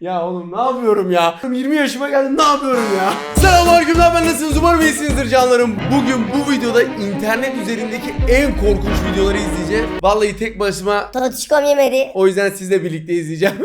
ya oğlum ne yapıyorum ya? 20 yaşıma geldim ne yapıyorum ya? Selamünaleyküm ben nasılsınız? Umarım iyisinizdir canlarım. Bugün bu videoda internet üzerindeki en korkunç videoları izleyeceğim. Vallahi tek başıma Totişkom yemedi. o yüzden sizle birlikte izleyeceğim.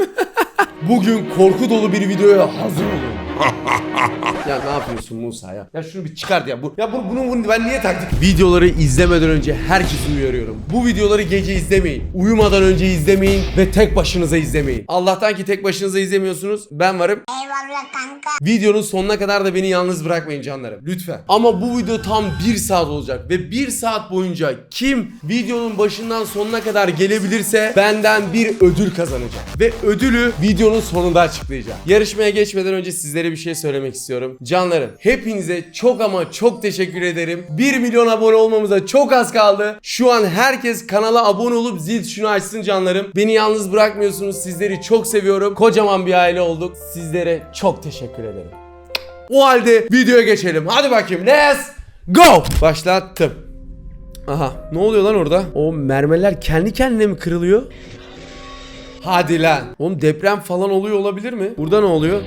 Bugün korku dolu bir videoya hazır olun. ya ne yapıyorsun Musa ya? Ya şunu bir çıkart ya. Bu, ya bu, bunu, bunu ben niye taktık? Videoları izlemeden önce herkesi uyarıyorum. Bu videoları gece izlemeyin. Uyumadan önce izlemeyin ve tek başınıza izlemeyin. Allah'tan ki tek başınıza izlemiyorsunuz. Ben varım. Eyvallah kanka. Videonun sonuna kadar da beni yalnız bırakmayın canlarım. Lütfen. Ama bu video tam 1 saat olacak. Ve 1 saat boyunca kim videonun başından sonuna kadar gelebilirse benden bir ödül kazanacak. Ve ödülü videonun sonunda açıklayacağım. Yarışmaya geçmeden önce sizlere bir şey söylemek istiyorum. Canlarım hepinize çok ama çok teşekkür ederim. 1 milyon abone olmamıza çok az kaldı. Şu an herkes kanala abone olup zil tuşunu açsın canlarım. Beni yalnız bırakmıyorsunuz. Sizleri çok seviyorum. Kocaman bir aile olduk. Sizlere çok teşekkür ederim. O halde videoya geçelim. Hadi bakayım. Let's go. Başlattım. Aha ne oluyor lan orada? O mermerler kendi kendine mi kırılıyor? Hadi lan. Oğlum deprem falan oluyor olabilir mi? Burada ne oluyor?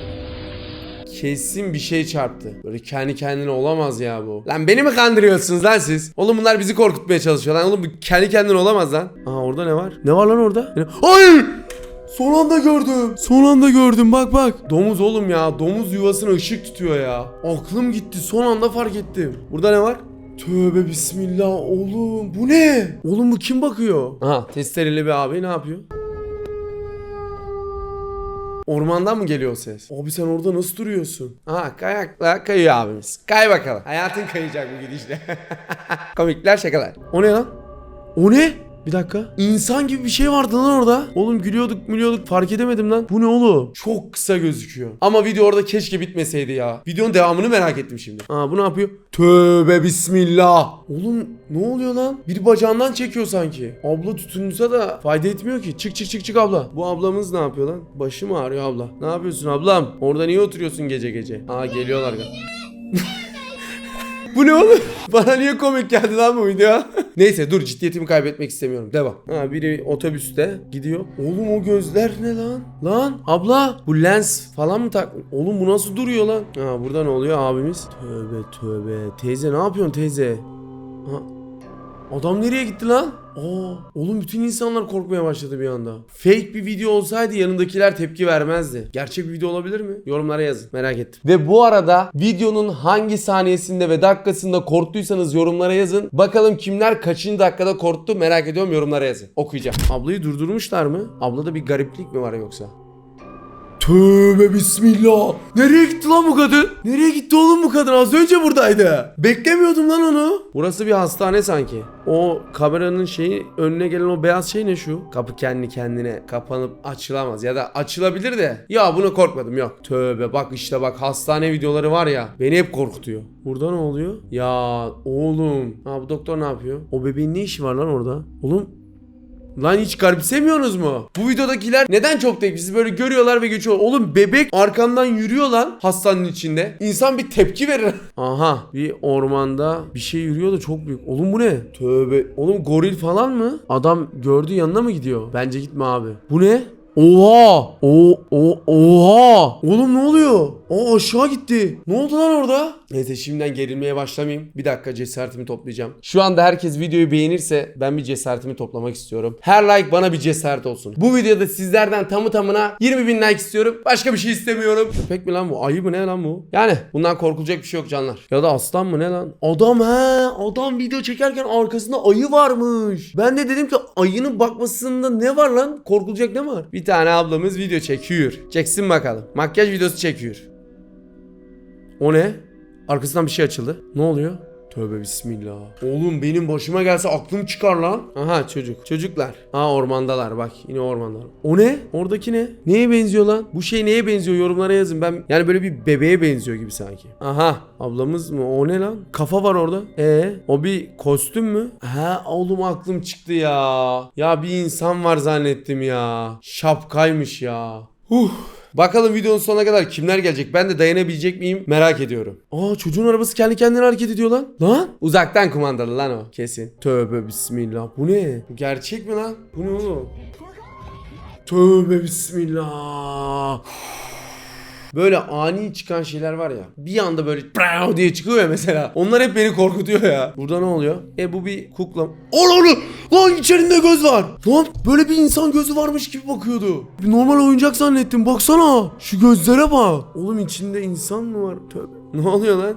Kesin bir şey çarptı. Böyle kendi kendine olamaz ya bu. Lan beni mi kandırıyorsunuz lan siz? Oğlum bunlar bizi korkutmaya çalışıyor lan. Oğlum bu kendi kendine olamaz lan. Aha orada ne var? Ne var lan orada? Hayır! Son anda gördüm. Son anda gördüm bak bak. Domuz oğlum ya. Domuz yuvasına ışık tutuyor ya. Aklım gitti. Son anda fark ettim. Burada ne var? Tövbe bismillah oğlum. Bu ne? Oğlum bu kim bakıyor? Aha testereli bir abi ne yapıyor? Ormandan mı geliyor o ses? Abi sen orada nasıl duruyorsun? Aha kayakla kayıyor abimiz. Kay bakalım. Hayatın kayacak bu gidişle. Komikler şakalar. O ne lan? O ne? Bir dakika. İnsan gibi bir şey vardı lan orada. Oğlum gülüyorduk gülüyorduk fark edemedim lan. Bu ne oğlum? Çok kısa gözüküyor. Ama video orada keşke bitmeseydi ya. Videonun devamını merak ettim şimdi. Aa bu ne yapıyor? Tövbe bismillah. Oğlum ne oluyor lan? Bir bacağından çekiyor sanki. Abla tutunsa da fayda etmiyor ki. Çık çık çık çık abla. Bu ablamız ne yapıyor lan? Başı mı ağrıyor abla? Ne yapıyorsun ablam? Orada niye oturuyorsun gece gece? Aa geliyorlar galiba. Bu ne oğlum? Bana niye komik geldi lan bu video? Neyse dur ciddiyetimi kaybetmek istemiyorum. Devam. Ha biri otobüste gidiyor. Oğlum o gözler ne lan? Lan abla bu lens falan mı tak? Oğlum bu nasıl duruyor lan? Ha burada ne oluyor abimiz? Tövbe tövbe. Teyze ne yapıyorsun teyze? Ha. Adam nereye gitti lan? Aa, oğlum bütün insanlar korkmaya başladı bir anda. Fake bir video olsaydı yanındakiler tepki vermezdi. Gerçek bir video olabilir mi? Yorumlara yazın. Merak ettim. Ve bu arada videonun hangi saniyesinde ve dakikasında korktuysanız yorumlara yazın. Bakalım kimler kaçıncı dakikada korktu merak ediyorum yorumlara yazın. Okuyacağım. Ablayı durdurmuşlar mı? Ablada bir gariplik mi var yoksa? Tövbe bismillah. Nereye gitti lan bu kadın? Nereye gitti oğlum bu kadın? Az önce buradaydı. Beklemiyordum lan onu. Burası bir hastane sanki. O kameranın şeyi önüne gelen o beyaz şey ne şu? Kapı kendi kendine kapanıp açılamaz ya da açılabilir de. Ya bunu korkmadım yok. Tövbe bak işte bak hastane videoları var ya. Beni hep korkutuyor. Burada ne oluyor? Ya oğlum. Ha bu doktor ne yapıyor? O bebeğin ne işi var lan orada? Oğlum Lan hiç garipsemiyorsunuz mu? Bu videodakiler neden çok tepkisiz böyle görüyorlar ve geçiyor. Oğlum bebek arkandan yürüyor lan hastanın içinde. İnsan bir tepki verir. Aha bir ormanda bir şey yürüyor da çok büyük. Oğlum bu ne? Tövbe. Oğlum goril falan mı? Adam gördü yanına mı gidiyor? Bence gitme abi. Bu ne? Oha! O o oha! Oğlum ne oluyor? Aa aşağı gitti. Ne oldu lan orada? Neyse şimdiden gerilmeye başlamayayım. Bir dakika cesaretimi toplayacağım. Şu anda herkes videoyu beğenirse ben bir cesaretimi toplamak istiyorum. Her like bana bir cesaret olsun. Bu videoda sizlerden tamı tamına 20 bin like istiyorum. Başka bir şey istemiyorum. Köpek mi lan bu? Ayı mı ne lan bu? Yani bundan korkulacak bir şey yok canlar. Ya da aslan mı ne lan? Adam he. Adam video çekerken arkasında ayı varmış. Ben de dedim ki ayının bakmasında ne var lan? Korkulacak ne var? Bir tane ablamız video çekiyor. Çeksin bakalım. Makyaj videosu çekiyor. O ne? Arkasından bir şey açıldı. Ne oluyor? Tövbe bismillah. Oğlum benim başıma gelse aklım çıkar lan. Aha çocuk. Çocuklar. Aa ormandalar bak. Yine ormandalar. O ne? Oradaki ne? Neye benziyor lan? Bu şey neye benziyor? Yorumlara yazın. Ben yani böyle bir bebeğe benziyor gibi sanki. Aha. Ablamız mı? O ne lan? Kafa var orada. E o bir kostüm mü? Ha oğlum aklım çıktı ya. Ya bir insan var zannettim ya. Şapkaymış ya. Huh. Bakalım videonun sonuna kadar kimler gelecek? Ben de dayanabilecek miyim? Merak ediyorum. Aa çocuğun arabası kendi kendine hareket ediyor lan. Lan? Uzaktan kumandalı lan o. Kesin. Tövbe bismillah. Bu ne? Bu gerçek mi lan? Bu ne oğlum? Tövbe bismillah. Böyle ani çıkan şeyler var ya. Bir anda böyle "Bravo" diye çıkıyor ya mesela. Onlar hep beni korkutuyor ya. Burada ne oluyor? E bu bir kukla. Onu Lan içerinde göz var. Lan böyle bir insan gözü varmış gibi bakıyordu. Bir normal oyuncak zannettim. Baksana. Şu gözlere bak. Oğlum içinde insan mı var? Tövbe. Ne oluyor lan?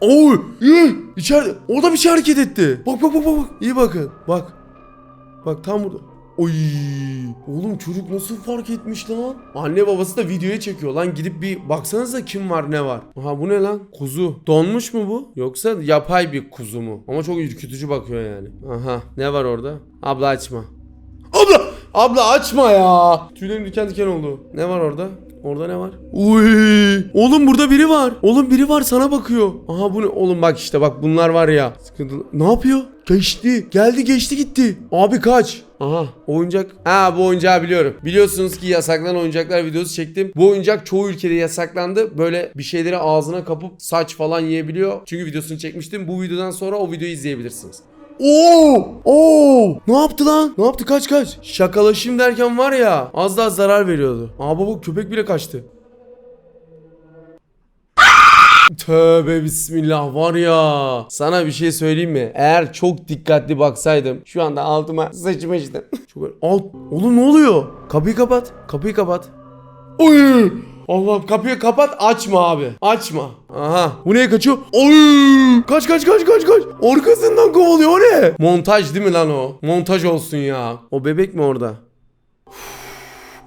Oy! İyi! İçeride. Orada bir şey hareket etti. Bak bak bak. bak. İyi bakın. Bak. Bak tam burada. Oy! Oğlum çocuk nasıl fark etmiş lan? Anne babası da videoya çekiyor lan. Gidip bir baksanıza kim var ne var. Aha bu ne lan? Kuzu. Donmuş mu bu? Yoksa yapay bir kuzu mu? Ama çok ürkütücü bakıyor yani. Aha ne var orada? Abla açma. Abla! Abla açma ya. Tüylerim diken diken oldu. Ne var orada? Orada ne var? Uy! Oğlum burada biri var. Oğlum biri var sana bakıyor. Aha bu ne? Oğlum bak işte bak bunlar var ya. Sıkıntılı. Ne yapıyor? Geçti. Geldi geçti gitti. Abi kaç. Aha oyuncak. Ha bu oyuncağı biliyorum. Biliyorsunuz ki yasaklanan oyuncaklar videosu çektim. Bu oyuncak çoğu ülkede yasaklandı. Böyle bir şeyleri ağzına kapıp saç falan yiyebiliyor. Çünkü videosunu çekmiştim. Bu videodan sonra o videoyu izleyebilirsiniz. Oo! Oo! Ne yaptı lan? Ne yaptı? Kaç kaç. Şakalaşayım derken var ya az daha zarar veriyordu. Aa baba köpek bile kaçtı. Tövbe bismillah var ya. Sana bir şey söyleyeyim mi? Eğer çok dikkatli baksaydım şu anda altıma sıçmıştım. Çok Alt. Oğlum ne oluyor? Kapıyı kapat. Kapıyı kapat. Oy! Allah'ım kapıyı kapat açma abi. Açma. Aha. Bu neye kaçıyor? Oy! Kaç kaç kaç kaç kaç. Arkasından kovalıyor o ne? Montaj değil mi lan o? Montaj olsun ya. O bebek mi orada?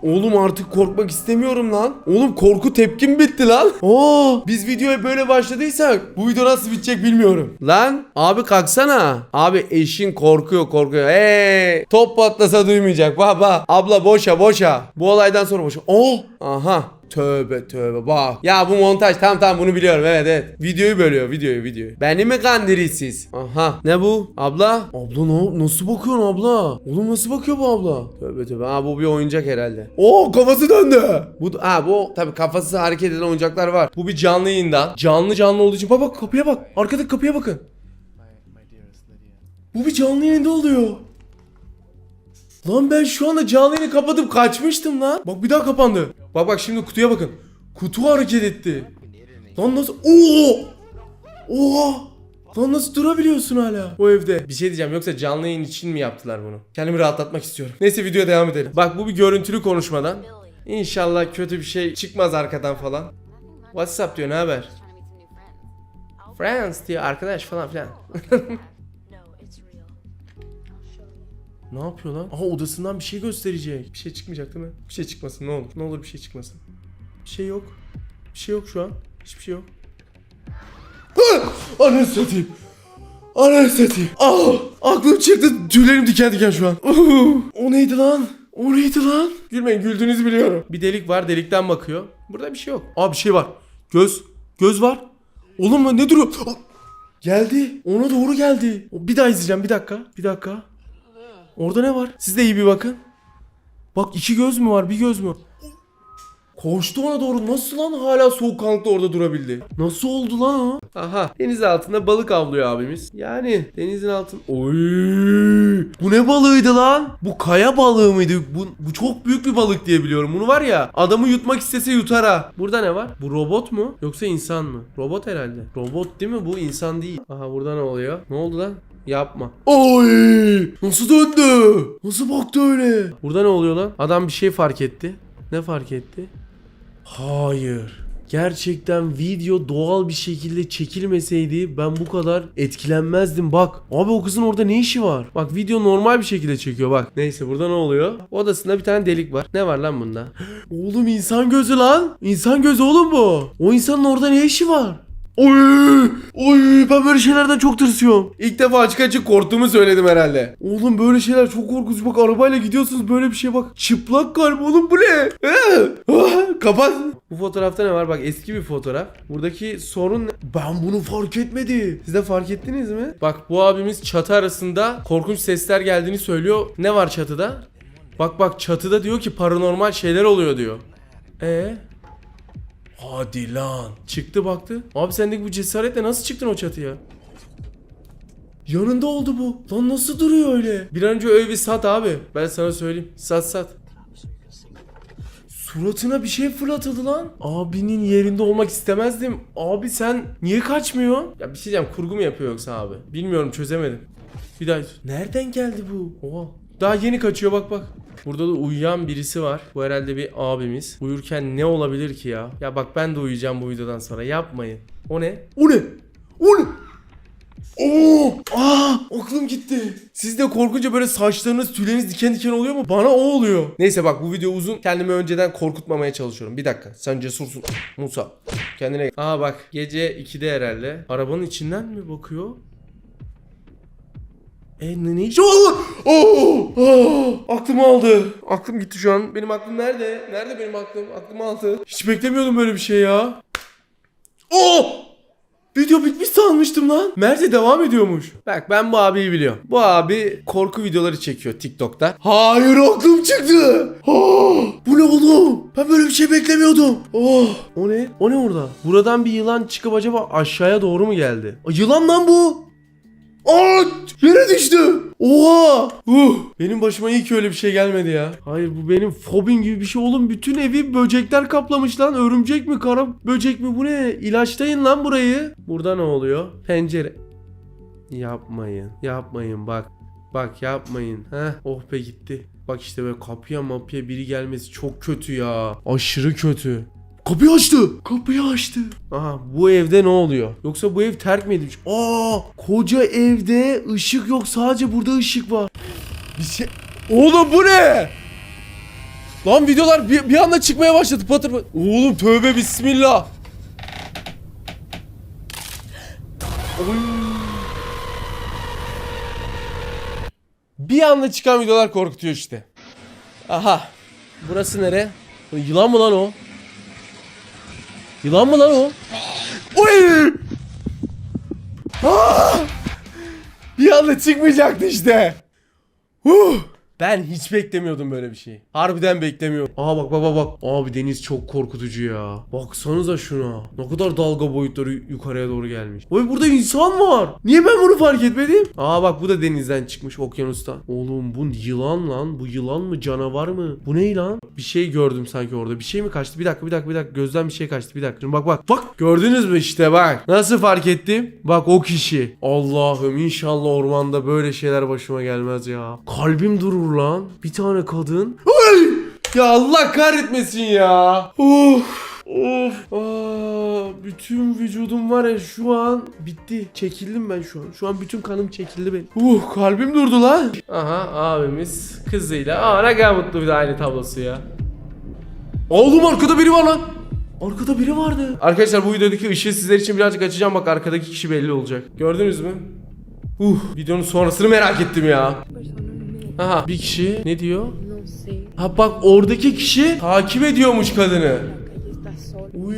Oğlum artık korkmak istemiyorum lan. Oğlum korku tepkim bitti lan. Oo, biz videoya böyle başladıysak bu video nasıl bitecek bilmiyorum. Lan abi kalksana. Abi eşin korkuyor korkuyor. Hey top patlasa duymayacak baba. Abla boşa boşa. Bu olaydan sonra boşa. Oh aha. Tövbe tövbe bak. Ya bu montaj tamam tamam bunu biliyorum evet evet. Videoyu bölüyor videoyu videoyu. Beni mi kandırıyorsunuz? Aha. Ne bu? Abla? Abla ne, nasıl bakıyorsun abla? Oğlum nasıl bakıyor bu abla? Tövbe tövbe. Ha bu bir oyuncak herhalde. Oo kafası döndü. Bu ha bu tabii kafası hareket eden oyuncaklar var. Bu bir canlı yayından. Canlı canlı olduğu için bak bak kapıya bak. Arkadaki kapıya bakın. Bu bir canlı yayında oluyor. Lan ben şu anda canlı yayını kapatıp kaçmıştım lan. Bak bir daha kapandı. Bak bak şimdi kutuya bakın. Kutu hareket etti. Lan nasıl? Oo! Oha! Lan nasıl durabiliyorsun hala o evde? Bir şey diyeceğim yoksa canlı yayın için mi yaptılar bunu? Kendimi rahatlatmak istiyorum. Neyse videoya devam edelim. Bak bu bir görüntülü konuşmadan. İnşallah kötü bir şey çıkmaz arkadan falan. What's up diyor ne haber? Friends diyor arkadaş falan filan. Ne yapıyor lan? Aha odasından bir şey gösterecek. Bir şey çıkmayacak değil mi? Bir şey çıkmasın ne olur. Ne olur bir şey çıkmasın. Bir şey yok. Bir şey yok şu an. Hiçbir şey yok. Ah! Ananı satayım. Ananı satayım. Ah! Aklım çıktı. Tüylerim diken diken şu an. O neydi lan? O neydi lan? Gülmeyin güldüğünüzü biliyorum. Bir delik var delikten bakıyor. Burada bir şey yok. Aa bir şey var. Göz. Göz var. Oğlum ne duruyor? Geldi. Ona doğru geldi. Bir daha izleyeceğim bir dakika. Bir dakika. Orada ne var? Siz de iyi bir bakın. Bak iki göz mü var? Bir göz mü? Koştu ona doğru. Nasıl lan hala soğukkanlıkta orada durabildi? Nasıl oldu lan o? Aha. Deniz altında balık avlıyor abimiz. Yani denizin altın. Oy! Bu ne balığıydı lan? Bu kaya balığı mıydı? Bu, bu çok büyük bir balık diye biliyorum. Bunu var ya adamı yutmak istese yutar ha. Burada ne var? Bu robot mu? Yoksa insan mı? Robot herhalde. Robot değil mi? Bu insan değil. Aha burada ne oluyor? Ne oldu lan? Yapma. Oy! Nasıl döndü? Nasıl baktı öyle? Burada ne oluyor lan? Adam bir şey fark etti. Ne fark etti? Hayır. Gerçekten video doğal bir şekilde çekilmeseydi ben bu kadar etkilenmezdim. Bak abi o kızın orada ne işi var? Bak video normal bir şekilde çekiyor bak. Neyse burada ne oluyor? Odasında bir tane delik var. Ne var lan bunda? Oğlum insan gözü lan. İnsan gözü oğlum bu. O insanın orada ne işi var? Oy! Oy! Ben böyle şeylerden çok tırsıyorum. İlk defa açık açık korktuğumu söyledim herhalde. Oğlum böyle şeyler çok korkunç. Bak arabayla gidiyorsunuz böyle bir şey bak. Çıplak kalp oğlum bu ne? Ee! Kapat. Bu fotoğrafta ne var? Bak eski bir fotoğraf. Buradaki sorun ne? Ben bunu fark etmedim. Siz de fark ettiniz mi? Bak bu abimiz çatı arasında korkunç sesler geldiğini söylüyor. Ne var çatıda? Bak bak çatıda diyor ki paranormal şeyler oluyor diyor. E Hadi lan. Çıktı baktı. Abi sendeki bu cesaretle nasıl çıktın o çatıya? Yanında oldu bu. Lan nasıl duruyor öyle? Bir an önce o evi sat abi. Ben sana söyleyeyim. Sat sat. Suratına bir şey fırlatıldı lan. Abinin yerinde olmak istemezdim. Abi sen niye kaçmıyor? Ya bir şey diyeceğim kurgu mu yapıyor yoksa abi? Bilmiyorum çözemedim. Bir daha nereden geldi bu? Oha. Daha yeni kaçıyor bak bak. Burada da uyuyan birisi var. Bu herhalde bir abimiz. Uyurken ne olabilir ki ya? Ya bak ben de uyuyacağım bu videodan sonra. Yapmayın. O ne? O ne? O ne? Oo! Aa! Aklım gitti. Siz de korkunca böyle saçlarınız, tüyleriniz diken diken oluyor mu? Bana o oluyor. Neyse bak bu video uzun. Kendimi önceden korkutmamaya çalışıyorum. Bir dakika. Sen cesursun. Musa. Kendine gel. Aa bak. Gece 2'de herhalde. Arabanın içinden mi bakıyor? E ne ne iş? Oo! Aa! Aklım aldı. Aklım gitti şu an. Benim aklım nerede? Nerede benim aklım? Aklım aldı. Hiç beklemiyordum böyle bir şey ya. Oo! Video bitmiş sanmıştım lan. Mert'e devam ediyormuş. Bak ben bu abiyi biliyorum. Bu abi korku videoları çekiyor TikTok'ta. Hayır aklım çıktı. Oh, bu ne oğlum? Ben böyle bir şey beklemiyordum. Oh, o ne? O ne orada? Buradan bir yılan çıkıp acaba aşağıya doğru mu geldi? Aa, yılan lan bu. Aa, yere düştü. Oha. Uh, benim başıma iyi ki öyle bir şey gelmedi ya. Hayır bu benim fobim gibi bir şey oğlum. Bütün evi böcekler kaplamış lan. Örümcek mi kara böcek mi bu ne? İlaçlayın lan burayı. Burada ne oluyor? Pencere. Yapmayın. Yapmayın bak. Bak yapmayın. Heh. Oh be gitti. Bak işte böyle kapıya mapıya biri gelmesi çok kötü ya. Aşırı kötü. Kapıyı açtı. Kapıyı açtı. Aha bu evde ne oluyor? Yoksa bu ev terk mi edilmiş? Aa koca evde ışık yok. Sadece burada ışık var. Bir şey... Oğlum bu ne? Lan videolar bir, bir anda çıkmaya başladı patır patır. Oğlum tövbe bismillah. Oy. Bir anda çıkan videolar korkutuyor işte. Aha. Burası nere? Yılan mı lan o? Yılan mı lan o? Oy! Ah! Bir anda çıkmayacaktı işte. Huh! Ben hiç beklemiyordum böyle bir şey. Harbiden beklemiyordum. Aa bak bak bak. Abi deniz çok korkutucu ya. Baksanıza şuna. Ne kadar dalga boyutları yukarıya doğru gelmiş. Oy burada insan var. Niye ben bunu fark etmedim? Aa bak bu da denizden çıkmış okyanustan. Oğlum bu yılan lan. Bu yılan mı canavar mı? Bu ne lan? Bir şey gördüm sanki orada. Bir şey mi kaçtı? Bir dakika bir dakika bir dakika. Gözden bir şey kaçtı. Bir dakika. Şimdi bak bak. Bak gördünüz mü işte bak. Nasıl fark ettim? Bak o kişi. Allah'ım inşallah ormanda böyle şeyler başıma gelmez ya. Kalbim durur lan. Bir tane kadın. Ay! Ya Allah kahretmesin ya. Of. Of. Aa, bütün vücudum var ya şu an bitti. Çekildim ben şu an. Şu an bütün kanım çekildi benim. Uh kalbim durdu lan. Aha abimiz kızıyla. Aa ne kadar mutlu bir de aynı tablosu ya. Oğlum arkada biri var lan. Arkada biri vardı. Arkadaşlar bu videodaki ışığı sizler için birazcık açacağım. Bak arkadaki kişi belli olacak. Gördünüz mü? Uh videonun sonrasını merak ettim ya. Aha bir kişi ne diyor? Ha bak oradaki kişi takip ediyormuş kadını. Uy,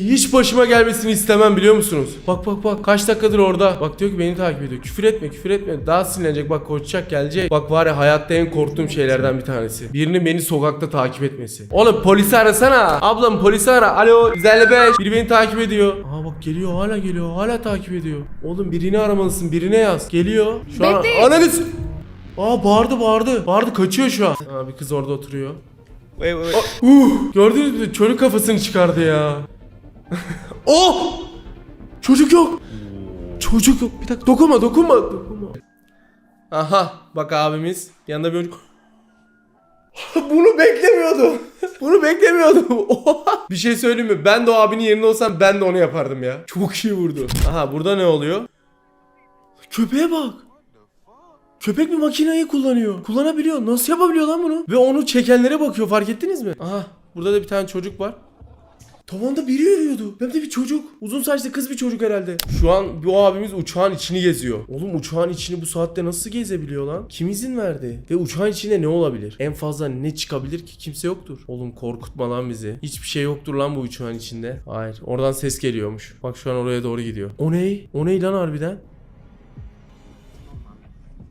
hiç başıma gelmesini istemem biliyor musunuz? Bak bak bak kaç dakikadır orada. Bak diyor ki beni takip ediyor. Küfür etme küfür etme. Daha sinirlenecek bak koşacak gelecek. Bak var ya hayatta en korktuğum şeylerden bir tanesi. Birinin beni sokakta takip etmesi. Oğlum polisi arasana. Ablam polisi ara. Alo 155. Biri beni takip ediyor. Aa bak geliyor hala geliyor. Hala takip ediyor. Oğlum birini aramalısın. Birine yaz. Geliyor. Şu an analiz. Aa bağırdı bağırdı. Bağırdı kaçıyor şu an. Aa bir kız orada oturuyor. Wait, wait, wait. Uh, gördünüz mü? Çocuk kafasını çıkardı ya. oh! Çocuk yok. Çocuk yok. Bir dakika dokunma dokunma. Dokunma. Aha bak abimiz yanında bir çocuk. Bunu beklemiyordum. Bunu beklemiyordum. Bir şey söyleyeyim mi? Ben de o abinin yerinde olsam ben de onu yapardım ya. Çok iyi vurdu. Aha burada ne oluyor? Köpeğe bak. Köpek bir makineyi kullanıyor. Kullanabiliyor. Nasıl yapabiliyor lan bunu? Ve onu çekenlere bakıyor fark ettiniz mi? Aha burada da bir tane çocuk var. Tavanda biri yürüyordu. Hem de bir çocuk. Uzun saçlı kız bir çocuk herhalde. Şu an bu abimiz uçağın içini geziyor. Oğlum uçağın içini bu saatte nasıl gezebiliyor lan? Kim izin verdi? Ve uçağın içinde ne olabilir? En fazla ne çıkabilir ki? Kimse yoktur. Oğlum korkutma lan bizi. Hiçbir şey yoktur lan bu uçağın içinde. Hayır. Oradan ses geliyormuş. Bak şu an oraya doğru gidiyor. O ne? O ne lan harbiden?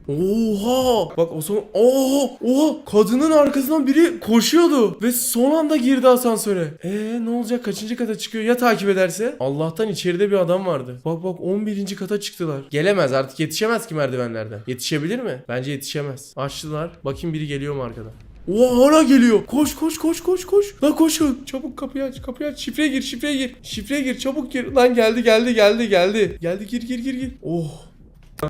Oha! Bak o son oha! Oha! Kadının arkasından biri koşuyordu ve son anda girdi asansöre. Ee ne olacak? Kaçıncı kata çıkıyor? Ya takip ederse? Allah'tan içeride bir adam vardı. Bak bak 11. kata çıktılar. Gelemez artık yetişemez ki merdivenlerden. Yetişebilir mi? Bence yetişemez. Açtılar. Bakayım biri geliyor mu arkadan. Oha hala geliyor. Koş koş koş koş koş. Lan koşun. Çabuk kapıyı aç kapıyı aç. Şifreye gir şifreye gir. Şifreye gir çabuk gir. Lan geldi geldi geldi geldi. Geldi gir gir gir gir. Oh.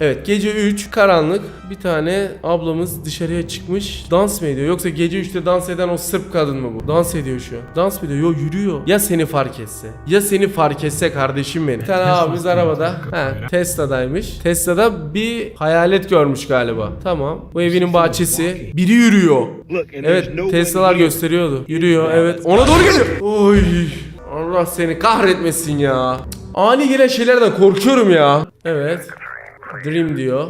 Evet gece 3 karanlık bir tane ablamız dışarıya çıkmış dans mı ediyor yoksa gece 3'te dans eden o Sırp kadın mı bu? Dans ediyor şu an. Dans mı ediyor? Yo yürüyor. Ya seni fark etse? Ya seni fark etse kardeşim benim. Bir tane abimiz arabada. Ha, Tesla'daymış. Tesla'da bir hayalet görmüş galiba. Tamam. Bu evinin bahçesi. Biri yürüyor. Evet Tesla'lar gösteriyordu. Yürüyor evet. Ona doğru geliyor. Oy. Allah seni kahretmesin ya. Ani gelen şeylerden korkuyorum ya. Evet. Dream diyor.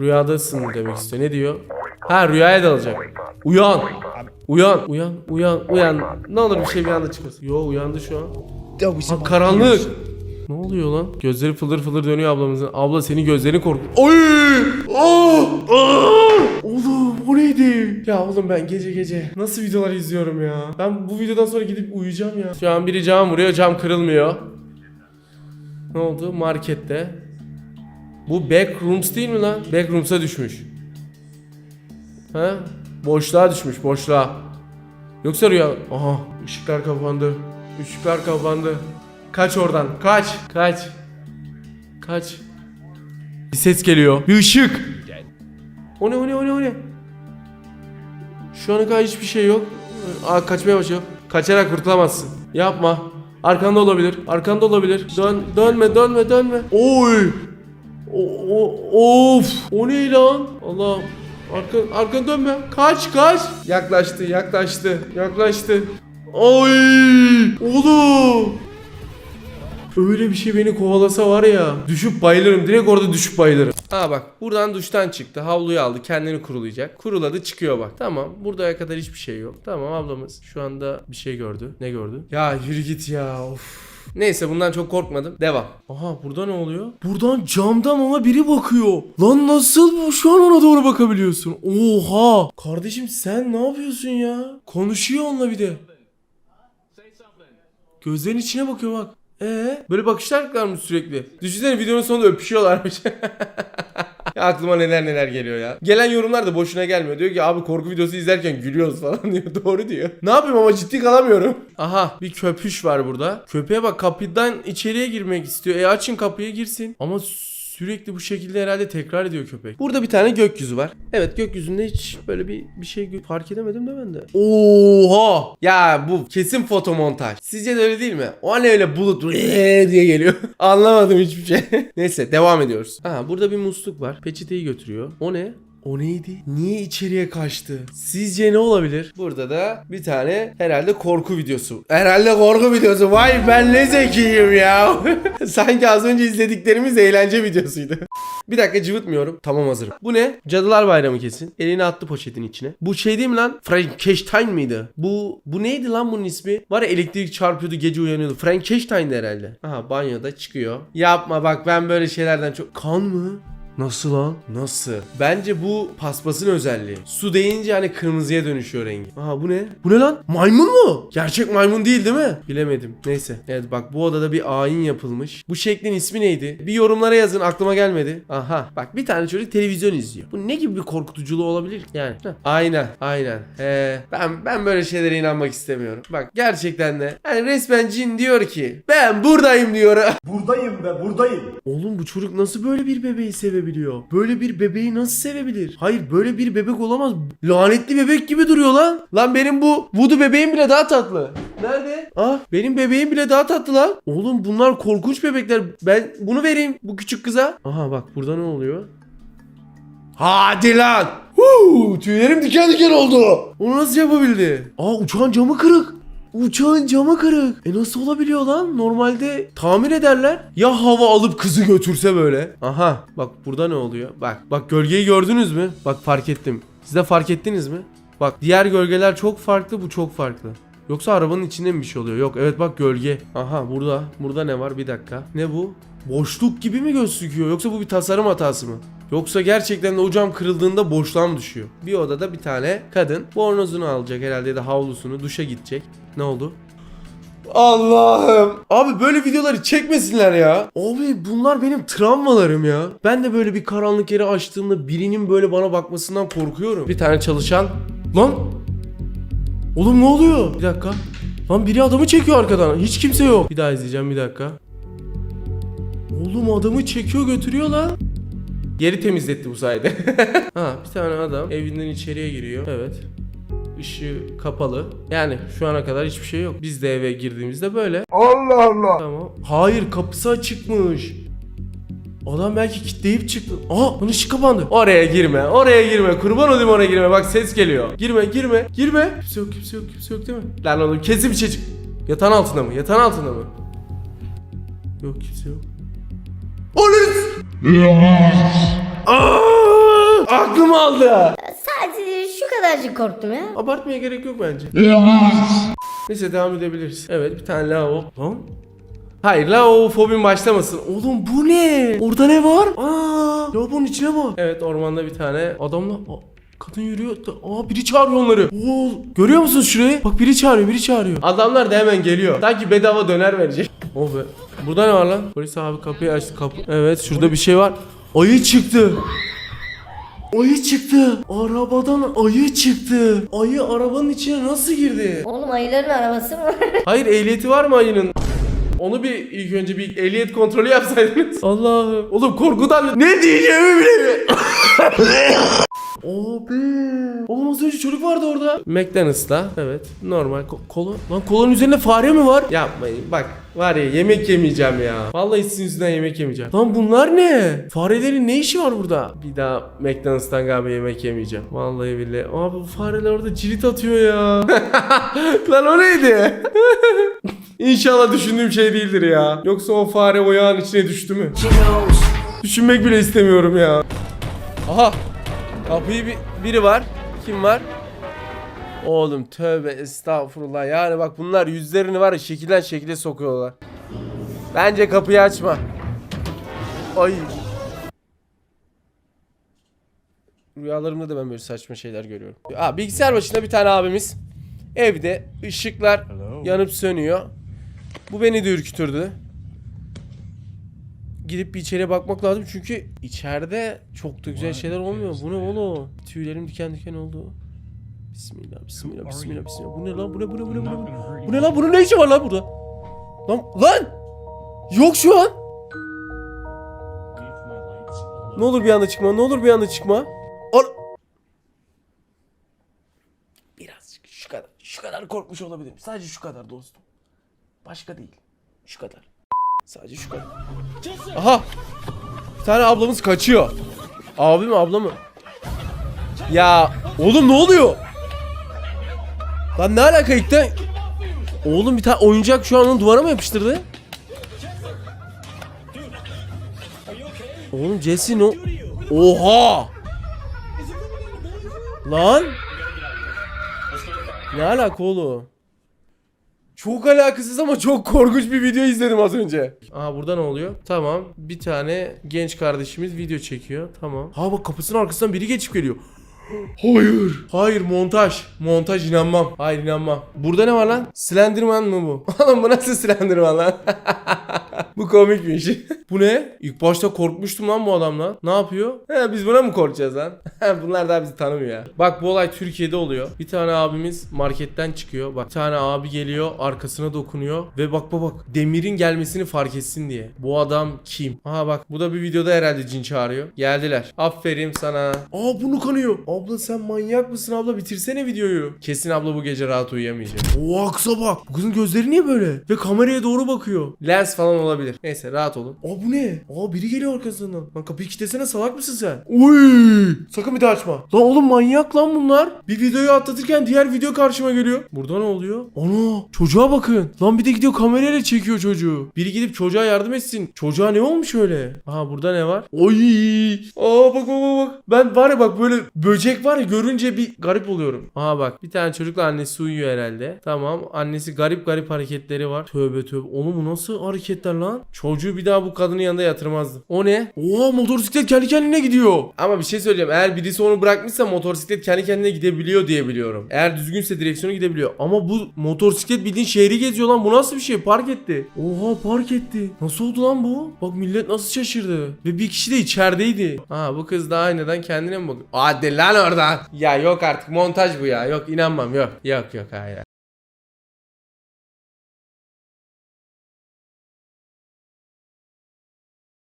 Rüyadasın demek istiyor. Ne diyor? Ha rüyaya dalacak. Uyan. Uyan. Uyan. Uyan. Uyan. Ne olur bir şey bir anda çıkmasın. Yo uyandı şu an. Ha, karanlık. Ne oluyor lan? Gözleri fıldır fıldır dönüyor ablamızın. Abla senin gözlerin korku. Oy! Oh! Ah! Oğlum o neydi? Ya oğlum ben gece gece nasıl videolar izliyorum ya? Ben bu videodan sonra gidip uyuyacağım ya. Şu an biri cam vuruyor, cam kırılmıyor. Ne oldu? Markette. Bu backrooms değil mi lan? Backrooms'a düşmüş. Ha? Boşluğa düşmüş, boşluğa. Yoksa rüya... Aha, ışıklar kapandı. Işıklar kapandı. Kaç oradan, kaç, kaç. Kaç. Bir ses geliyor. Bir ışık. O ne, o ne, o ne, o ne? Şu ana kadar hiçbir şey yok. Aa, kaçmaya başlıyor. Kaçarak kurtulamazsın. Yapma. Arkanda olabilir. Arkanda olabilir. Dön, dönme, dönme, dönme. Oy. O, of. O ne lan? Allah. Arka, arka dönme. Kaç, kaç. Yaklaştı, yaklaştı, yaklaştı. Oy. Oğlum. Öyle bir şey beni kovalasa var ya düşüp bayılırım direkt orada düşüp bayılırım. Aa bak buradan duştan çıktı havluyu aldı kendini kurulayacak. Kuruladı çıkıyor bak. Tamam buraya kadar hiçbir şey yok. Tamam ablamız şu anda bir şey gördü. Ne gördü? Ya yürü git ya of. Neyse bundan çok korkmadım. Devam. Aha burada ne oluyor? Buradan camdan ona biri bakıyor. Lan nasıl bu şu an ona doğru bakabiliyorsun? Oha. Kardeşim sen ne yapıyorsun ya? Konuşuyor onunla bir de. Gözlerin içine bakıyor bak. Ee, böyle bakışlar varmış sürekli. Düşünsene videonun sonunda öpüşüyorlarmış. aklıma neler neler geliyor ya. Gelen yorumlar da boşuna gelmiyor. Diyor ki abi korku videosu izlerken gülüyoruz falan diyor. Doğru diyor. Ne yapayım ama ciddi kalamıyorum. Aha bir köpüş var burada. Köpeğe bak kapıdan içeriye girmek istiyor. E açın kapıyı girsin. Ama Sürekli bu şekilde herhalde tekrar ediyor köpek. Burada bir tane gökyüzü var. Evet gökyüzünde hiç böyle bir bir şey fark edemedim de ben de. Oha! Ya bu kesin fotomontaj. Sizce de öyle değil mi? O an öyle bulut diye geliyor. Anlamadım hiçbir şey. Neyse devam ediyoruz. Ha burada bir musluk var. Peçeteyi götürüyor. O ne? O neydi? Niye içeriye kaçtı? Sizce ne olabilir? Burada da bir tane herhalde korku videosu. Herhalde korku videosu. Vay ben ne zekiyim ya. Sanki az önce izlediklerimiz eğlence videosuydu. bir dakika cıvıtmıyorum. Tamam hazırım. Bu ne? Cadılar Bayramı kesin. Elini attı poşetin içine. Bu şey değil mi lan? Frankenstein mıydı? Bu bu neydi lan bunun ismi? Var ya elektrik çarpıyordu gece uyanıyordu. Frankenstein'di herhalde. Aha banyoda çıkıyor. Yapma bak ben böyle şeylerden çok... Kan mı? Nasıl lan? Nasıl? Bence bu paspasın özelliği. Su deyince hani kırmızıya dönüşüyor rengi. Aha bu ne? Bu ne lan? Maymun mu? Gerçek maymun değil değil mi? Bilemedim. Neyse. Evet bak bu odada bir ayin yapılmış. Bu şeklin ismi neydi? Bir yorumlara yazın aklıma gelmedi. Aha. Bak bir tane çocuk televizyon izliyor. Bu ne gibi bir korkutuculuğu olabilir? Yani. Heh. Aynen. Aynen. He. Ben ben böyle şeylere inanmak istemiyorum. Bak gerçekten de. Hani resmen cin diyor ki ben buradayım diyor. Buradayım be buradayım. Oğlum bu çocuk nasıl böyle bir bebeği sevebiliyor? Böyle bir bebeği nasıl sevebilir? Hayır böyle bir bebek olamaz. Lanetli bebek gibi duruyor lan. Lan benim bu voodoo bebeğim bile daha tatlı. Nerede? Ah benim bebeğim bile daha tatlı lan. Oğlum bunlar korkunç bebekler. Ben bunu vereyim bu küçük kıza. Aha bak burada ne oluyor? Hadi lan. Huu, tüylerim diken diken oldu. Onu nasıl yapabildi? Aa uçağın camı kırık. Uçağın camı kırık. E nasıl olabiliyor lan? Normalde tamir ederler. Ya hava alıp kızı götürse böyle. Aha bak burada ne oluyor? Bak bak gölgeyi gördünüz mü? Bak fark ettim. Siz de fark ettiniz mi? Bak diğer gölgeler çok farklı bu çok farklı. Yoksa arabanın içinde mi bir şey oluyor? Yok evet bak gölge. Aha burada. Burada ne var? Bir dakika. Ne bu? Boşluk gibi mi gözüküyor? Yoksa bu bir tasarım hatası mı? Yoksa gerçekten de o cam kırıldığında boşluğa mı düşüyor? Bir odada bir tane kadın bornozunu alacak herhalde ya da havlusunu duşa gidecek. Ne oldu? Allah'ım. Abi böyle videoları çekmesinler ya. Abi bunlar benim travmalarım ya. Ben de böyle bir karanlık yeri açtığımda birinin böyle bana bakmasından korkuyorum. Bir tane çalışan. Lan Oğlum ne oluyor? Bir dakika. Lan biri adamı çekiyor arkadan. Hiç kimse yok. Bir daha izleyeceğim bir dakika. Oğlum adamı çekiyor götürüyor lan. Yeri temizletti bu sayede. ha bir tane adam evinden içeriye giriyor. Evet. Işığı kapalı. Yani şu ana kadar hiçbir şey yok. Biz de eve girdiğimizde böyle. Allah Allah. Tamam. Hayır kapısı açıkmış. Adam belki kilitleyip çıktı. Aa lan ışık kapandı. Oraya girme. Oraya girme. Kurban olayım oraya girme. Bak ses geliyor. Girme girme. Girme. Kimse yok kimse yok kimse yok değil mi? Lan oğlum kesin bir şey çık. Yatağın altında mı? Yatağın altında mı? Yok kimse yok. Olur. Aa, aklım aldı. Sadece şu kadarcık korktum ya. Abartmaya gerek yok bence. Neyse devam edebiliriz. Evet bir tane lavabo. Lan. Hayır lavabo fobim başlamasın. Oğlum bu ne? Orada ne var? Aa, lavabonun içine bak. Evet ormanda bir tane adamla... Aa, Kadın yürüyor. Aa biri çağırıyor onları. Oo, görüyor musunuz şurayı? Bak biri çağırıyor, biri çağırıyor. Adamlar da hemen geliyor. Sanki bedava döner verecek. Oh be. Burada ne var lan? Polis abi kapıyı açtı kapı. Evet şurada bir şey var. Ayı çıktı. Ayı çıktı. Arabadan ayı çıktı. Ayı arabanın içine nasıl girdi? Oğlum ayıların arabası mı? Hayır ehliyeti var mı ayının? Onu bir ilk önce bir ehliyet kontrolü yapsaydınız. Allah'ım. Oğlum korkudan ne diyeceğimi bilemiyorum. Abi. Oğlum az önce çocuk vardı orada. McDonald's'ta. Evet. Normal. Ko- kola. Lan kolanın üzerinde fare mi var? Yapmayın. Bak. Var ya yemek yemeyeceğim ya. Vallahi sizin yüzünden yemek yemeyeceğim. Lan bunlar ne? Farelerin ne işi var burada? Bir daha McDonald's'tan galiba yemek yemeyeceğim. Vallahi billahi. Abi bu fareler orada cirit atıyor ya. Lan o neydi? İnşallah düşündüğüm şey değildir ya. Yoksa o fare o yağın içine düştü mü? Düşünmek bile istemiyorum ya. Aha. Kapıyı bir, biri var. Kim var? Oğlum tövbe estağfurullah. Yani bak bunlar yüzlerini var ya şekilden şekile sokuyorlar. Bence kapıyı açma. Ay. Rüyalarımda da ben böyle saçma şeyler görüyorum. Aa, bilgisayar başında bir tane abimiz. Evde ışıklar yanıp sönüyor. Bu beni de ürkütürdü. Gidip bir içeriye bakmak lazım çünkü içeride çok da güzel şeyler olmuyor. Bu ne oğlum? Tüylerim diken diken oldu. Bismillah, bismillah, bismillah, bismillah. Bu ne lan? Bu ne, bu ne, bu ne, bu ne? Bu ne lan? Bunun ne işi var lan burada? Lan, lan! Yok şu an. Ne olur bir anda çıkma, ne olur bir anda çıkma. Ar Birazcık şu kadar, şu kadar korkmuş olabilirim. Sadece şu kadar dostum. Başka değil. Şu kadar. Sadece şu kadar. Aha! Bir tane ablamız kaçıyor. Abi mi abla mı? Ya oğlum ne oluyor? Lan ne alaka ilkten? Oğlum bir tane oyuncak şu an onu duvara mı yapıştırdı? Oğlum Jesse ne? Oha! Lan! Ne alaka oğlum? Çok alakasız ama çok korkunç bir video izledim az önce. Aa burada ne oluyor? Tamam. Bir tane genç kardeşimiz video çekiyor. Tamam. Ha bak kapısının arkasından biri geçip geliyor. Hayır. Hayır montaj. Montaj inanmam. Hayır inanmam. Burada ne var lan? Slenderman mı bu? Oğlum bu nasıl Slenderman lan? bu komikmiş. bu ne? İlk başta korkmuştum lan bu adamla. Ne yapıyor? He, biz buna mı korkacağız lan? Bunlar daha bizi tanımıyor ya. Bak bu olay Türkiye'de oluyor. Bir tane abimiz marketten çıkıyor. Bak bir tane abi geliyor arkasına dokunuyor. Ve bak bak bak demirin gelmesini fark etsin diye. Bu adam kim? Aha bak bu da bir videoda herhalde cin çağırıyor. Geldiler. Aferin sana. Aa bunu kanıyor. Abla sen manyak mısın abla bitirsene videoyu. Kesin abla bu gece rahat uyuyamayacak. O aksa bak. Bu kızın gözleri niye böyle? Ve kameraya doğru bakıyor. Lens falan olabilir. Neyse rahat olun. Aa bu ne? Aa biri geliyor arkasından. Lan kapıyı kilitlesene salak mısın sen? Uy! Sakın bir daha açma. Lan oğlum manyak lan bunlar. Bir videoyu atlatırken diğer video karşıma geliyor. Burada ne oluyor? Ana çocuğa bakın. Lan bir de gidiyor kamerayla çekiyor çocuğu. Biri gidip çocuğa yardım etsin. Çocuğa ne olmuş öyle? Aha burada ne var? Oy! Aa bak bak bak bak. Ben var ya bak böyle böcek var ya görünce bir garip oluyorum. Aha bak bir tane çocukla annesi uyuyor herhalde. Tamam annesi garip garip hareketleri var. Tövbe tövbe. Oğlum bu nasıl hareketler lan? Lan. Çocuğu bir daha bu kadının yanında yatırmazdım. O ne? Oha motosiklet kendi kendine gidiyor. Ama bir şey söyleyeceğim. Eğer birisi onu bırakmışsa motosiklet kendi kendine gidebiliyor diye biliyorum. Eğer düzgünse direksiyonu gidebiliyor. Ama bu motosiklet bildiğin şehri geziyor lan. Bu nasıl bir şey? Park etti. Oha park etti. Nasıl oldu lan bu? Bak millet nasıl şaşırdı. Ve bir kişi de içerideydi. Ha bu kız da aynadan kendine mi bakıyor? Hadi lan oradan. Ya yok artık montaj bu ya. Yok inanmam yok. Yok yok hayır.